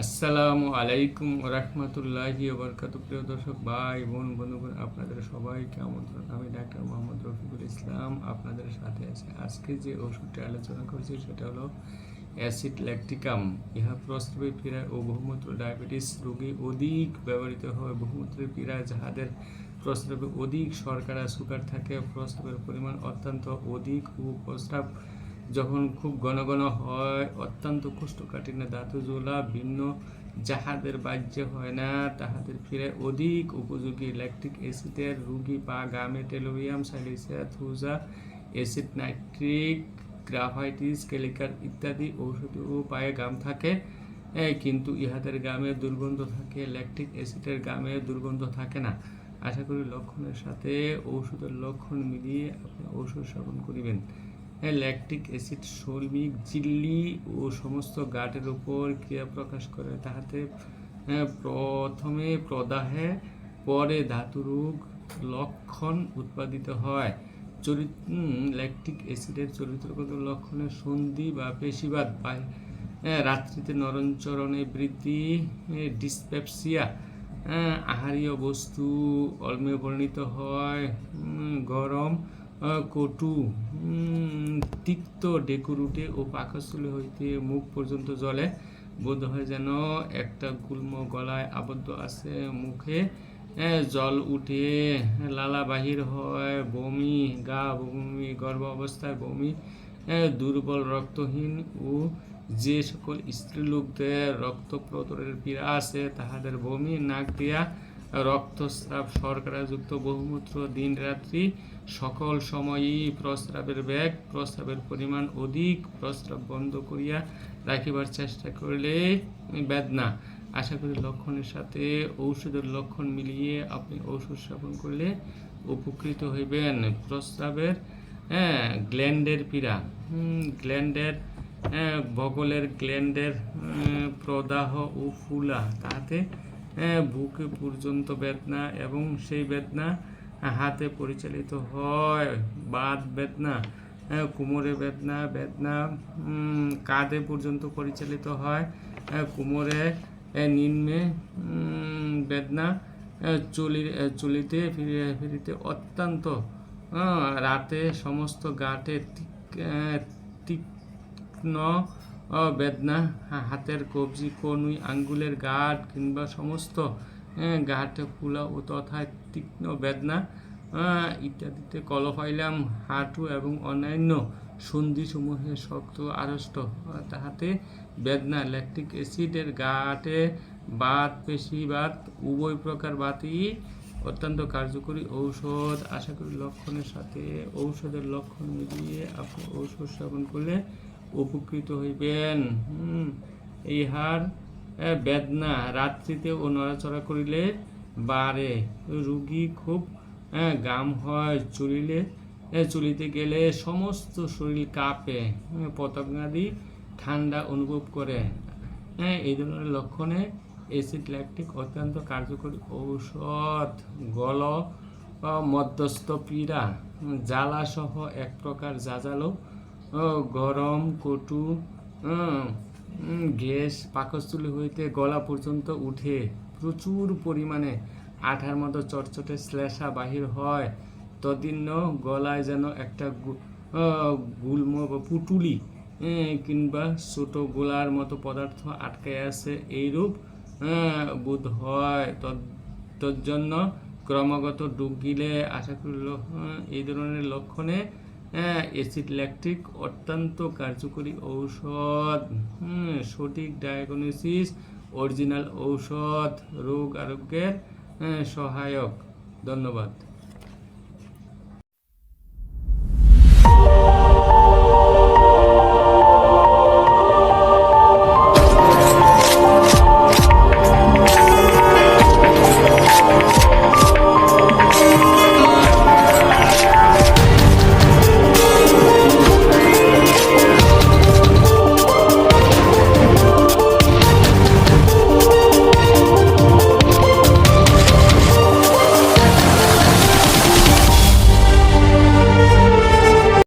আসসালামু আলাইকুম রহমতুল্লাহি বরকাত প্রিয় দর্শক, ভাই, বোন, বন্ধুগণ, আপনাদের সবাইকে আমন্ত্রণ। আমি ডাক্তার মোহাম্মদ রফিকুল ইসলাম আপনাদের সাথে আছি। আজকে যে ওষুধটি আলোচনা করছি সেটা হলো অ্যাসিড ল্যাকটিকাম। ইহা প্রস্রাবে পীড়া ও বহুমূত্র ডায়াবেটিস রোগী অধিক ব্যবহৃত হয়। বহুমূত্রের পীড়া যাহাদের প্রস্রাবে অধিক শর্করা, সুগার থাকে, প্রস্রাবের পরিমাণ অত্যন্ত অধিক ও প্রস্রাব যখন খুব ঘন ঘন হয়, অত্যন্ত কোষ্ঠকাঠিন্য ধাতুজোলা ভিন্ন যাহাদের বাহ্য হয় না, তাহাদের ফিরে অধিক উপযোগী। ইলেকট্রিক অ্যাসিডের রুগী বা গামে tellurium, silicea, thuja acid nitric graphites কেলিকার ইত্যাদি ঔষধি উপায়ে গাম থাকে। কিন্তু ইহাদের গামে দুর্গন্ধ থাকে ল্যাকটিক অ্যাসিডের গামে দুর্গন্ধ থাকে না। আশা করি লক্ষণের সাথে ঔষধের লক্ষণ মিলিয়ে আপনি ঔষধ সেবন করিবেন। ল্যাকটিক অ্যাসিড শৈল্পিক ঝিল্লি ও সমস্ত গাটের উপর ক্রিয়া প্রকাশ করে। তাহাতে প্রথমে প্রদাহে পরে ধাতুরোগ লক্ষণ উৎপাদিত হয়। চরিত ল্যাকটিক অ্যাসিডের চরিত্রগত লক্ষণে সন্ধি বা পেশিবাদ আহ, রাত্রিতে নরঞ্চরণে বৃদ্ধি ডিসপেপসিয়া আহারীয় বস্তু অলমে পরিণত হয় গরম কটু তিক্ত ডেকুরুটে ও পাকস্থলী হইতে মুখ পর্যন্ত জলে বোধ হয় যেন একটা গুল্ম গলায় আবদ্ধ আছে মুখে। জল উঠে লালা বাহির হয়, বমি, গা বমি, গর্ভ অবস্থায় বমি। দুর্বল, রক্তহীন ও যে সকল স্ত্রীলোকদের রক্ত প্রতরের পীড়া আছে, তাহাদের বমি, নাক দিয়া রক্তস্রাব শর্করাযুক্ত বহুমূত্র দিন রাত্রি সকল সময়ই প্রস্রাবের ব্যাগ প্রস্রাবের পরিমাণ অধিক প্রস্রাব বন্ধ করিয়া রাখিবার চেষ্টা করলে বেদনা। আশা করি লক্ষণের সাথে ঔষধের লক্ষণ মিলিয়ে আপনি ঔষধ সেবন করলে উপকৃত হইবেন। প্রস্রাবের হ্যাঁ গ্ল্যান্ডের পীড়া। গ্ল্যান্ডের হ্যাঁ, বগলের গ্ল্যান্ডের প্রদাহ ও ফুলা তাতে হ্যাঁ, বুকে পর্যন্ত বেদনা এবং সেই বেদনা হাতে পরিচালিত হয়। বাত বেদনা কোমরে বেদনা বেদনা কাঁধে পর্যন্ত পরিচালিত হয়। কোমরে নিম্নে বেদনা চলি চলিতে আহ, চুলিতে ফিরে ফিরিতে অত্যন্ত রাতে সমস্ত গাটে তীক্ষ্ণ বেদনা হাতের কবজি, কনুই, আঙ্গুলের গাঁট কিংবা সমস্ত গাঁটে ফুলা ও তথা তীক্ষ্ণ বেদনা ইত্যাদিতে কলফাইলাম, হাঁটু এবং অন্যান্য সন্ধিসমূহে শক্ত আড়ষ্ট তাহাতে বেদনা, ল্যাকটিক অ্যাসিডের গাঁটে বাত, পেশি বাত, উভয় প্রকার বাতই অত্যন্ত কার্যকরী ঔষধ। আশা করি লক্ষণের সাথে ঔষধের লক্ষণ মিলিয়ে আপনি ঔষধ সেবন করলে উপকৃত হইবেন। হুম এই হার আহ, বেদনা রাত্রিতে ও নড়াচড়া করিলে বাড়ে। রুগী খুব গাম হয় চলিলে চলিতে গেলে সমস্ত শরীর কাঁপে। পতঙ্গাদি ঠান্ডা অনুভব করে। হ্যাঁ এই ধরনের লক্ষণে অ্যাসিড ল্যাকটিক অত্যন্ত কার্যকরী ঔষধ গল মধ্যস্থ পীড়া জ্বালা সহ এক প্রকার জাজালো গরম, কটু গ্যাস পাকস্থলী হইতে গলা পর্যন্ত উঠে প্রচুর পরিমাণে আঠার মতো চটচটে শ্লেষা বাহির হয়। তদিন্য গলায় যেন একটা গুল্ম বা পুটুলি কিংবা ছোট গোলার মতো পদার্থ আটকে আছে এইরূপ বোধ হয়। তজ্জন্য ক্রমাগত ডুব গিলে আশা করি এই ধরনের লক্ষণে অ্যাসিড ল্যাকটিক অত্যন্ত কার্যকরী ঔষধ। হুম, সঠিক ডায়াগনোসিস অরিজিনাল ঔষধ রোগ আরোগ্যের সহায়ক। ধন্যবাদ।